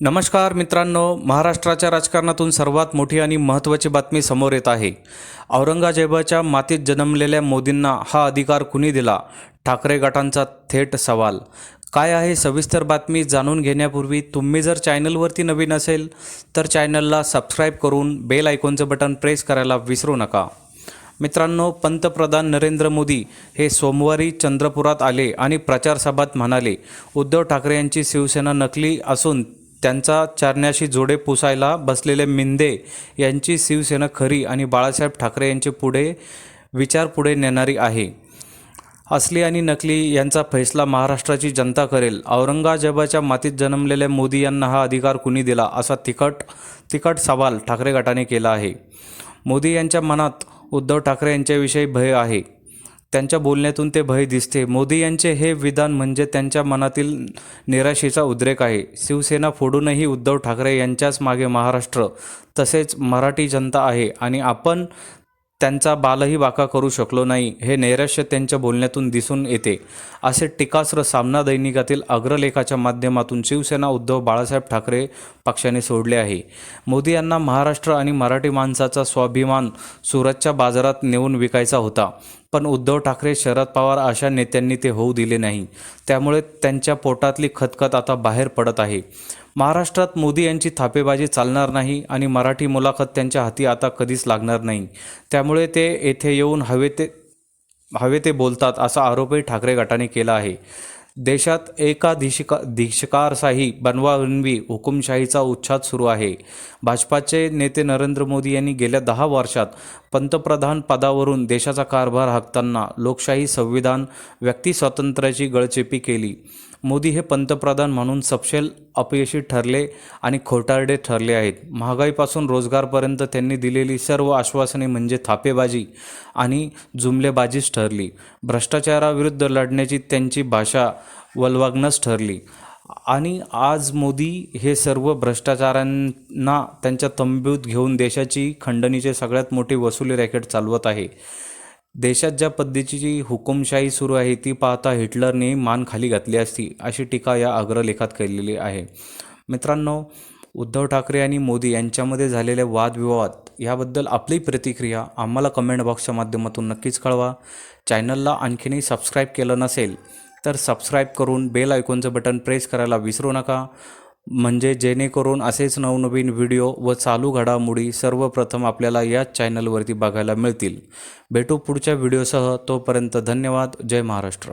नमस्कार मित्रांनो महाराष्ट्राच्या राजकारणातून सर्वात मोठी आणि महत्त्वाची बातमी समोर येत आहे. औरंगजेबाच्या मातीत जन्मलेल्या मोदींना हा अधिकार कुणी दिला? ठाकरे गटांचा थेट सवाल. काय आहे सविस्तर बातमी जाणून घेण्यापूर्वी तुम्ही जर चॅनलवरती नवीन असेल तर चॅनलला सबस्क्राईब करून बेल आयकॉनचं बटन प्रेस करायला विसरू नका. मित्रांनो पंतप्रधान नरेंद्र मोदी हे सोमवारी चंद्रपुरात आले आणि प्रचारसभात म्हणाले उद्धव ठाकरे यांची शिवसेना नकली असून त्यांचा चारण्याशी जोडे पुसायला बसलेले मिंदे यांची शिवसेना खरी आणि बाळासाहेब ठाकरे यांचे पुढे विचार पुढे नेणारी आहे. असली आणि नकली यांचा फैसला महाराष्ट्राची जनता करेल. औरंगाजेबाच्या मातीत जन्मलेल्या मोदी यांना हा अधिकार कुणी दिला? असा तिखट तिखट सवाल ठाकरे गटाने केला आहे. मोदी यांच्या मनात उद्धव ठाकरे यांच्याविषयी भय आहे. त्यांच्या बोलण्यातून ते भय दिसते. मोदी यांचे हे विधान म्हणजे त्यांच्या मनातील निराशेचा उद्रेक आहे. शिवसेना फोडूनही उद्धव ठाकरे यांच्याच मागे महाराष्ट्र. तसेच मराठी जनता आहे आणि आपण त्यांचा बालही बाका करू शकलो नाही हे नैराश्य त्यांच्या बोलण्यातून दिसून येते. असे टीकास्त्र सामना दैनिकातील अग्रलेखाच्या माध्यमातून शिवसेना उद्धव बाळासाहेब ठाकरे पक्षाने सोडले आहे. मोदी यांना महाराष्ट्र आणि मराठी माणसाचा स्वाभिमान सुरतच्या बाजारात नेऊन विकायचा होता. पण उद्धव ठाकरे शरद पवार अशा नेत्यांनी ते होऊ दिले नाही. त्यामुळे त्यांच्या पोटातली खतखत आता बाहेर पडत आहे. महाराष्ट्रात मोदी यांची थापेबाजी चालणार नाही आणि मराठी मुलाखत त्यांच्या हाती आता कधीच लागणार नाही. त्यामुळे ते येथे येऊन हवे ते हवे ते बोलतात असा आरोपही ठाकरे गटाने केला आहे. देशात एकाधिशिका धिषकारशाही बनवाबनवी हुकुमशाहीचा उच्छाद सुरू आहे. भाजपाचे नेते नरेंद्र मोदी यांनी गेल्या दहा वर्षात पंतप्रधान पदावरून देशाचा कारभार हाकताना लोकशाही संविधान व्यक्ती स्वातंत्र्याची गळचेपी केली. मोदी हे पंतप्रधान म्हणून सपशेल अपयशी ठरले आणि खोटारडे ठरले आहेत. महागाईपासून रोजगारपर्यंत त्यांनी दिलेली सर्व आश्वासने म्हणजे थापेबाजी आणि जुमलेबाजीच ठरली. भ्रष्टाचाराविरुद्ध लढण्याची त्यांची भाषा वलवाग्नस ठरली. आणि आज मोदी हे सर्व भ्रष्टाचारांना त्यांच्या तंबूत घेऊन देशाची खंडणीचे सगळ्यात मोठी वसुली रॅकेट चालवत आहे. देशात ज्या पद्धतीची हुकुमशाही सुरू आहे ती पाहता हिटलरने मान खाली घातली असती अशी टीका या अग्रलेखात केलेली आहे. मित्रांनो उद्धव ठाकरे आणि मोदी यांच्यामध्ये झालेले वादविवाद याबद्दल आपली प्रतिक्रिया आम्हाला कमेंट बॉक्सच्या माध्यमातून नक्कीच कळवा. चॅनलला आणखीनही सबस्क्राईब केलं नसेल तर सबस्क्राईब करून बेल आयकॉनचं बटन प्रेस करायला विसरू नका. म्हणजे जेणेकरून असेच नवनवीन व्हिडिओ व चालू घडामोडी सर्वप्रथम आपल्याला याच चॅनलवरती बघायला मिळतील. भेटू पुढच्या व्हिडिओसह तोपर्यंत धन्यवाद. जय महाराष्ट्र.